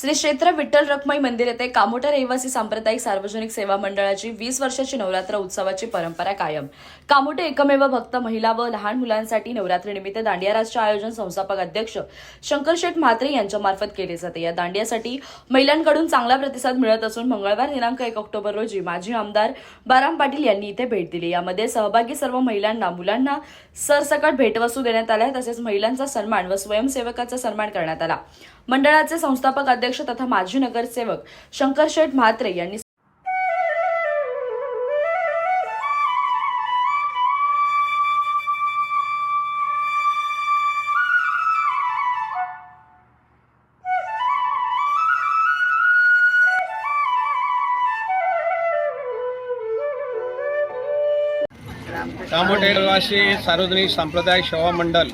श्री क्षेत्र विठ्ठल रखमाई मंदिर येथे कामोटा रहिवासी सांप्रदायिक सार्वजनिक सेवा मंडळाची वीस वर्षाची नवरात्र उत्सवाची परंपरा कायम. कामोटे एकमेव भक्त महिला व लहान मुलांसाठी नवरात्रीनिमित्त दांडियाराजचे आयोजन संस्थापक अध्यक्ष शंकरशेठ म्हात्रे यांच्यामार्फत केले जाते. या दांडियासाठी महिलांकडून चांगला प्रतिसाद मिळत असून मंगळवार दिनांक एक ऑक्टोबर रोजी माजी आमदार बाराम पाटील यांनी इथे भेट दिली. यामध्ये सहभागी सर्व महिलांना मुलांना सरसकट भेटवस्तू देण्यात आल्या तसेच महिलांचा सन्मान व स्वयंसेवकाचा सन्मान करण्यात आला. मंडळाचे संस्थापक अध्यक्ष तथा माजी नगरसेवक शंकर शेठ म्हात्रे यांनी कामोठे सार्वजनिक सांप्रदायिक सेवा मंडळ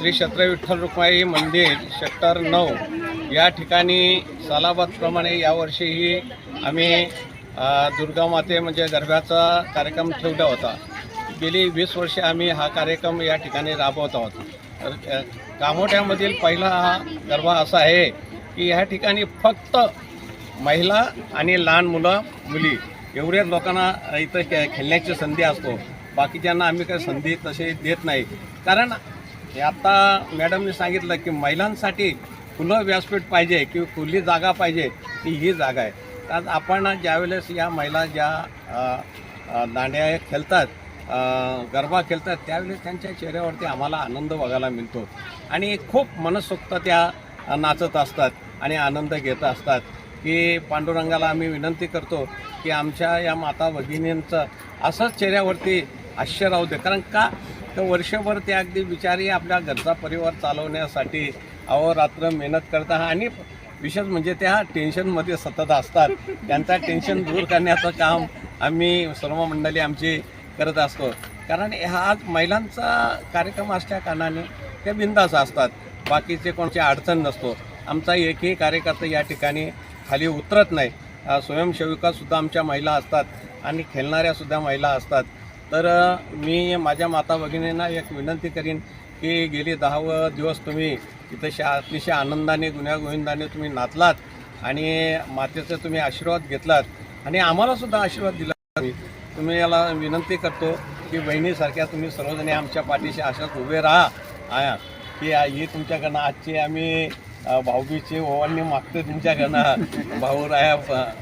श्री छत्र विठ्ठल रुक्माई मंदिर सेक्टर नऊ या ठिकाणी सालाबादप्रमाणे यावर्षीही आम्ही दुर्गा माते म्हणजे गरब्याचा कार्यक्रम ठेवला होता. गेली वीस वर्षे आम्ही हा कार्यक्रम या ठिकाणी राबवत आहोत. तर कामोठ्यामधील पहिला हा गरबा असा आहे की ह्या ठिकाणी फक्त महिला आणि लहान मुलं मुली एवढ्याच लोकांना इथं खे खेळण्याची संधी असतो. बाकीच्यांना आम्ही काही संधी तसे देत नाही. कारण हे आता मॅडमने सांगितलं की महिलांसाठी खुलं व्यासपीठ पाहिजे किंवा खुली जागा पाहिजे ती ही जागा आहे. तर आपण ज्यावेळेस या महिला ज्या दांड्या खेळतात गरबा खेळतात त्यावेळेस त्यांच्या चेहऱ्यावरती आम्हाला आनंद बघायला मिळतो. आणि खूप मनसोक्त त्या नाचत असतात आणि आनंद घेत असतात. की पांडुरंगाला आम्ही विनंती करतो की आमच्या या माता भगिनींचं असंच चेहऱ्यावरती आश्चर्य राहू दे. कारण का? तर वर्षभर ते अगदी बिचारी आपल्या घरचा परिवार चालवण्यासाठी अहोरात्र मेहनत करतात आणि विशेष म्हणजे त्या टेन्शनमध्ये सतत असतात. त्यांचा टेन्शन दूर करण्याचं काम आम्ही सर्व मंडळी आमची करत असतो. कारण हा आज महिलांचा कार्यक्रम असल्या कारणाने ते बिंदास असतात. बाकीचे कोणची अडचण नसतो. आमचा एकही कार्यकर्ता या ठिकाणी खाली उतरत नाही. स्वयंसेविकासुद्धा आमच्या महिला असतात आणि खेळणाऱ्यासुद्धा महिला असतात. तर मी माझ्या माता भगिनींना एक विनंती करीन की गेली दहा दिवस तुम्ही इथं शा अतिशय आनंदाने गुण्यागोविंदाने तुम्ही नाचलात आणि मातेचा तुम्ही आशीर्वाद घेतलात आणि आम्हालासुद्धा आशीर्वाद दिला. तुम्ही. तुम्ही याला विनंती करतो की बहिणीसारख्या तुम्ही सर्वजणी आमच्या पाठीशी अशाच उभे राहा. आया की ही तुमच्याकडनं आजची आम्ही भाऊबीची ओवांनी मागतो तुमच्याकडनं. भाऊराया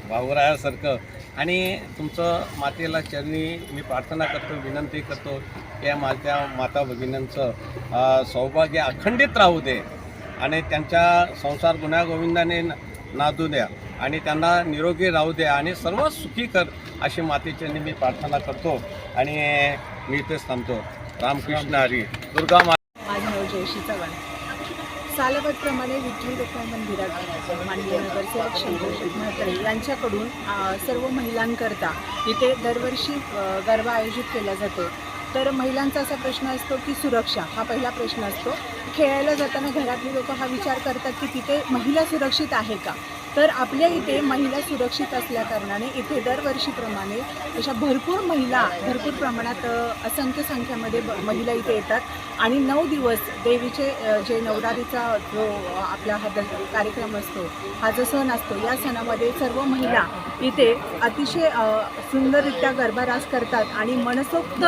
भाऊरायासारखं. आणि तुमचं मातेला चरणी मी प्रार्थना करतो विनंती करतो या माझ्या माता भगिनींचं सौभाग्य अखंडित राहू दे आणि त्यांच्या संसार गुण्यागोविंदाने नादू द्या आणि त्यांना निरोगी राहू द्या आणि सर्व सुखी कर अशी मातेची मी प्रार्थना करतो आणि मी इथेच थांबतो. रामकृष्ण हरी. दुर्गा माता माझं नाव चव्हाण सालवतप्रमाणे विठ्ठल रुक्माई मंदिरात माननीय नगरसेवक शंकर म्हात्रे यांच्याकडून सर्व महिलांकरता इथे दरवर्षी गरबा आयोजित केला जातो. तर महिलांचा असा प्रश्न असतो की सुरक्षा हा पहिला प्रश्न असतो. खेळायला जाताना घरातली लोक हा विचार करतात की तिथे महिला सुरक्षित आहे का? तर आपल्या इथे महिला सुरक्षित असल्याकारणाने इथे दरवर्षीप्रमाणे अशा भरपूर महिला भरपूर प्रमाणात असंख्य संख्येमध्ये महिला इथे येतात. आणि नऊ दिवस देवीचे जे नवरारीचा जो आपला हा कार्यक्रम असतो हा जो सण असतो या सणामध्ये सर्व महिला इथे अतिशय सुंदररित्या गरबा रास करतात आणि मनसोक्त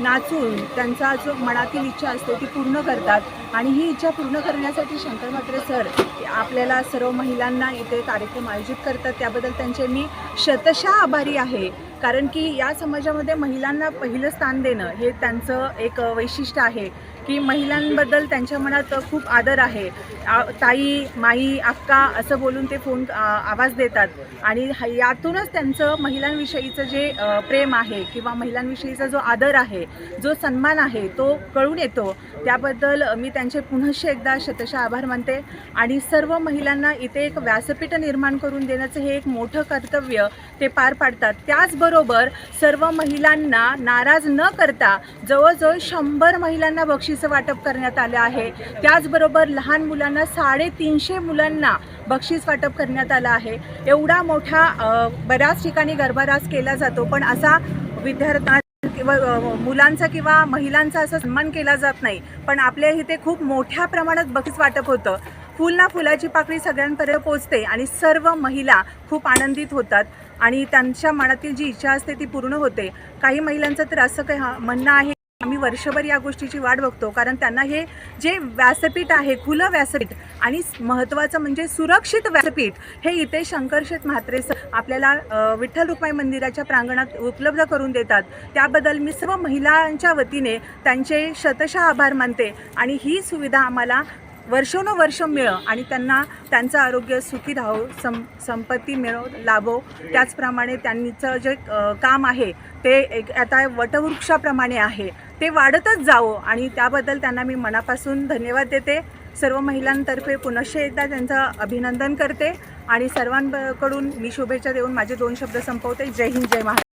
नाचून त्यांचा जो मनातील इच्छा असते ती पूर्ण करतात. आणि ही इच्छा पूर्ण करण्यासाठी शंकर म्हात्रे सर आपल्याला सर्व महिलांना इथे कार्यक्रम आयोजित करतात. त्याबद्दल त्यांचे मी शतशः आभारी आहे. कारण की या समाजामध्ये महिलांना पहिलं स्थान देणं हे त्यांचं एक वैशिष्ट्य आहे की महिलांबद्दल त्यांच्या मनात खूप आदर आहे. आ- ताई माई अक्का असं बोलून ते फोन आवाज देतात. आणि यातूनच त्यांचं महिलांविषयीचं जे प्रेम आहे किंवा महिलांविषयीचा जो आदर आहे जो सन्मान आहे तो कळून येतो. त्याबद्दल मी त्यांचे पुनश्च एकदा शतशः आभार मानते. आणि सर्व महिलांना इथे एक व्यासपीठ निर्माण करून देण्याचं हे एक मोठं कर्तव्य ते पार पाडतात. त्याचबरोबर त्याचबरोबर सर्व महिलांना नाराज न करता जवळजवळ शंभर महिलांना बक्षिसं वाटप करण्यात आलं आहे. त्याचबरोबर लहान मुलांना साडेतीनशे मुलांना बक्षीस वाटप करण्यात आलं आहे. एवढा मोठा बऱ्याच ठिकाणी गर्भारास केला जातो पण असा विद्यार्थ्यां किंवा मुलांचा किंवा महिलांचा असा सन्मान केला जात नाही. पण आपल्या इथे खूप मोठ्या प्रमाणात बक्षीस वाटप होतं. फुल ना फुलाची पाकळी सगळ्यांपर्यंत पोचते आणि सर्व महिला खूप आनंदित होतात. आणि त्यांच्या मनातील जी इच्छा असते ती पूर्ण होते. काही महिलांचं तर असं काही हा- म्हणणं आहे आम्ही वर्षभर या गोष्टीची वाट बघतो. कारण त्यांना हे जे व्यासपीठ आहे खुलं व्यासपीठ आणि महत्त्वाचं म्हणजे सुरक्षित व्यासपीठ हे इथे शंकरशेठ म्हात्रे सर आपल्याला विठ्ठल रुक्माई मंदिराच्या प्रांगणात उपलब्ध करून देतात. त्याबद्दल मी सर्व महिलांच्या वतीने त्यांचे शतशः आभार मानते आणि ही सुविधा आम्हाला वर्षोनवर्ष मिळो आणि त्यांना त्यांचं आरोग्य सुखी राहो सं संपत्ती मिळो लाभो. त्याचप्रमाणे त्यांचं जे काम आहे ते एक आता वटवृक्षाप्रमाणे आहे. ते वाढतच जावं आणि त्याबद्दल त्यांना मी मनापासून धन्यवाद देते. सर्व महिलांतर्फे पुनश्च एकदा त्यांचं अभिनंदन करते आणि सर्वांकडून मी शुभेच्छा देऊन माझे दोन शब्द संपवते. जय हिंद जय महाराष्ट्र.